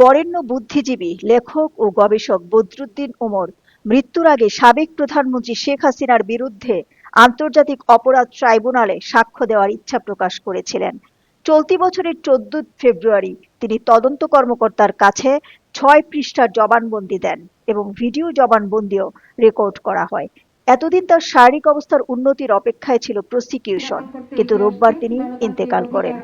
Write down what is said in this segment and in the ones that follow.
বরেণ্য বুদ্ধিজীবী, লেখক ও গবেষক বদরুদ্দিন ওমর মৃত্যুর আগে সাবেক প্রধানমন্ত্রী শেখ হাসিনার বিরুদ্ধে আন্তর্জাতিক অপরাধ ট্রাইব্যুনালে সাক্ষ্য দেওয়ার ইচ্ছা প্রকাশ করেছিলেন। চলতি বছরের চোদ্দ ফেব্রুয়ারি তিনি তদন্ত কর্মকর্তার কাছে ছয় পৃষ্ঠার জবানবন্দি দেন এবং ভিডিও জবানবন্দিও রেকর্ড করা হয়। এতদিন তার শারীরিক অবস্থার উন্নতির অপেক্ষায় ছিল প্রসিকিউশন কিন্তু রোববার তিনি ইন্তেকাল করেন।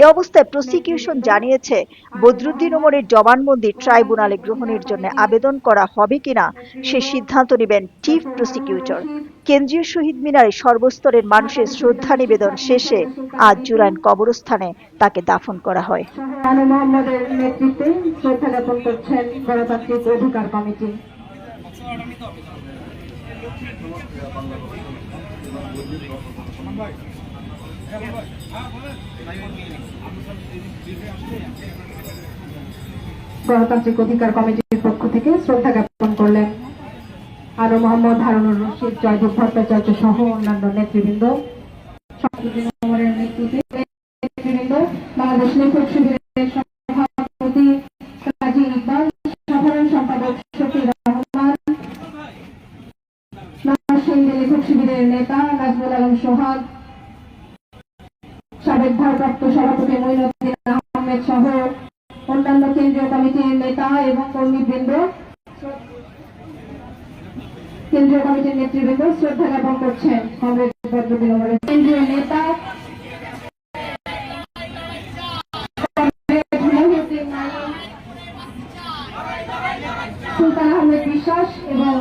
এ অবস্থায় প্রসিকিউশন জানিয়েছে, বদরুদ্দিন ওমরের জবানবন্দি ট্রাইব্যুনালে গ্রহণের জন্য আবেদন করা হবে কিনা, সে সিদ্ধান্ত নেবেন চিফ প্রসিকিউটর কেন্দ্রীয় শহীদ মিনারে সর্বস্তরের মানুষের শ্রদ্ধা নিবেদন শেষে আজ জুরাইন কবরস্থানে তাকে দাফন করা হয়। নেতৃত্বে অধিকার কমিটি। গণতান্ত্রিক অধিকার কমিটির পক্ষ থেকে শ্রদ্ধা জ্ঞাপন করলেন আনু মোহাম্মদ হারুনুর রশিদ জয়দেব ভট্টাচার্য সহ অন্যান্য নেতৃবৃন্দ। নেতৃবৃন্দ বাংলাদেশ লেখক শিবিরের দলের নেতা নাজমুল আলম সোহাগ, সাবেক ভারপ্রাপ্ত সভাপতি মঈনুদ্দিন আহমেদ সহ অন্যান্য কেন্দ্রীয় কমিটির নেতা এবং কর্মীবৃন্দ, কেন্দ্রীয় কমিটির নেতৃবৃন্দ শ্রদ্ধা জ্ঞাপন করছেন। কংগ্রেস কেন্দ্রীয় নেতা সুলতান আহমেদ বিশ্বাস এবং